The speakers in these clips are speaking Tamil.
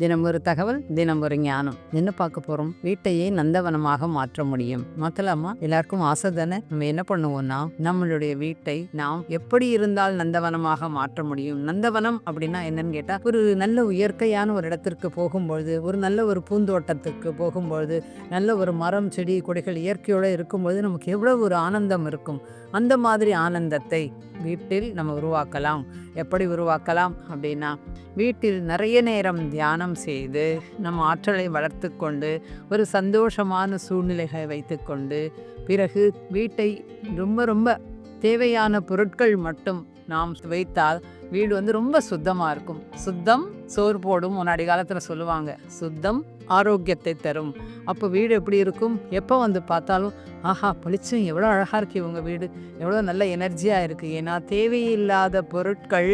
தினம் ஒரு தகவல் தினம் ஒரு ஞானம். என்ன பார்க்க போறோம்? வீட்டையே நந்தவனமாக மாற்ற முடியும். மாத்தலாமா? எல்லாருக்கும் ஆசை தானே? நம்ம என்ன பண்ணுவோம்னா நம்மளுடைய வீட்டை நாம் எப்படி இருந்தால் நந்தவனமாக மாற்ற முடியும்? நந்தவனம் அப்படின்னா என்னன்னு கேட்டா ஒரு நல்ல இயற்கையான ஒரு இடத்திற்கு போகும்பொழுது ஒரு நல்ல ஒரு பூந்தோட்டத்துக்கு போகும்பொழுது நல்ல ஒரு மரம் செடி கொடிகள் இயற்கையோடு இருக்கும்பொழுது நமக்கு எவ்வளவு ஒரு ஆனந்தம் இருக்கும். அந்த மாதிரி ஆனந்தத்தை வீட்டில் நம்ம உருவாக்கலாம். எப்படி உருவாக்கலாம் அப்படின்னா வீட்டில் நிறைய நேரம் தியானம் செய்து நம் ஆற்றலை வளர்த்து கொண்டு ஒரு சந்தோஷமான சூழ்நிலைகளை வைத்துக்கொண்டு பிறகு வீட்டை ரொம்ப ரொம்ப தேவையான பொருட்கள் மட்டும் நாம் வைத்தால் வீடு வந்து ரொம்ப சுத்தமாக இருக்கும். சுத்தம் சோறு போடும் முன்னாடி காலத்தில் சொல்லுவாங்க. சுத்தம் ஆரோக்கியத்தை தரும். அப்போ வீடு எப்படி இருக்கும்? எப்போ வந்து பார்த்தாலும் ஆஹா பளிச்சும் எவ்வளோ அழகாக இருக்குது இவங்க வீடு. எவ்வளோ நல்ல எனர்ஜியாக இருக்குது ஏன்னா தேவையில்லாத பொருட்கள்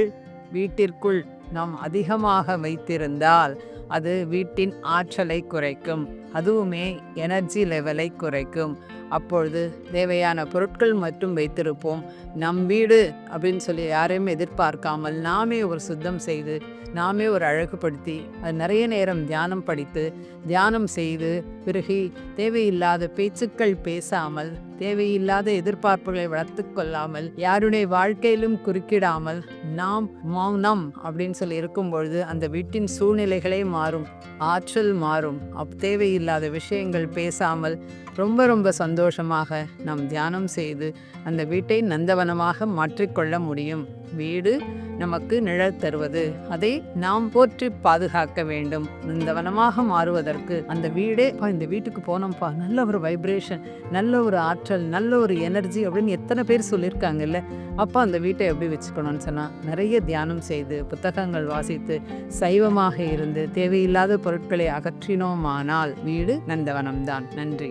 வீட்டிற்குள் நாம் அதிகமாக வைத்திருந்தால் அது வீட்டின் ஆற்றலை குறைக்கும். அதுவுமே எனர்ஜி லெவலை குறைக்கும். அப்பொழுது தேவையான பொருட்கள் மட்டும் வைத்திருப்போம். நம் வீடு அப்படின்னு சொல்லி யாரையும் எதிர்பார்க்காமல் நாமே ஒரு சுத்தம் செய்து நாமே ஒரு அழகுபடுத்தி அது நிறைய நேரம் தியானம் படித்து தியானம் செய்து பிறகு தேவையில்லாத பேச்சுக்கள் பேசாமல் தேவையில்லாத எதிர்பார்ப்புகளை வளர்த்து கொள்ளாமல் யாருடைய வாழ்க்கையிலும் குறுக்கிடாமல் நாம் மௌனம் அப்படின்னு சொல்லி இருக்கும் பொழுது அந்த வீட்டின் சூழ்நிலைகளே மாறும் ஆற்றல் மாறும். அப் தேவையில்லாத விஷயங்கள் பேசாமல் ரொம்ப ரொம்ப சந்தோஷமாக நாம் தியானம் செய்து அந்த வீட்டை நந்தவனமாக மாற்றிக்கொள்ள முடியும். வீடு நமக்கு நிழல் தருவது. அதை நாம் போற்றி பாதுகாக்க வேண்டும். நந்தவனமாக மாறுவதற்கு அந்த வீடே இந்த வீட்டுக்கு போனோம்ப்பா. நல்ல ஒரு வைப்ரேஷன் நல்ல ஒரு ஆற்றல் நல்ல ஒரு எனர்ஜி அப்படின்னு எத்தனை பேர் சொல்லியிருக்காங்கல்ல. அப்போ அந்த வீட்டை எப்படி வச்சுக்கணும்னு சொன்னால் நிறைய தியானம் செய்து புத்தகங்கள் வாசித்து சைவமாக இருந்து தேவையில்லாத பொருட்களை அகற்றினோமானால் வீடு நந்தவனம்தான். நன்றி.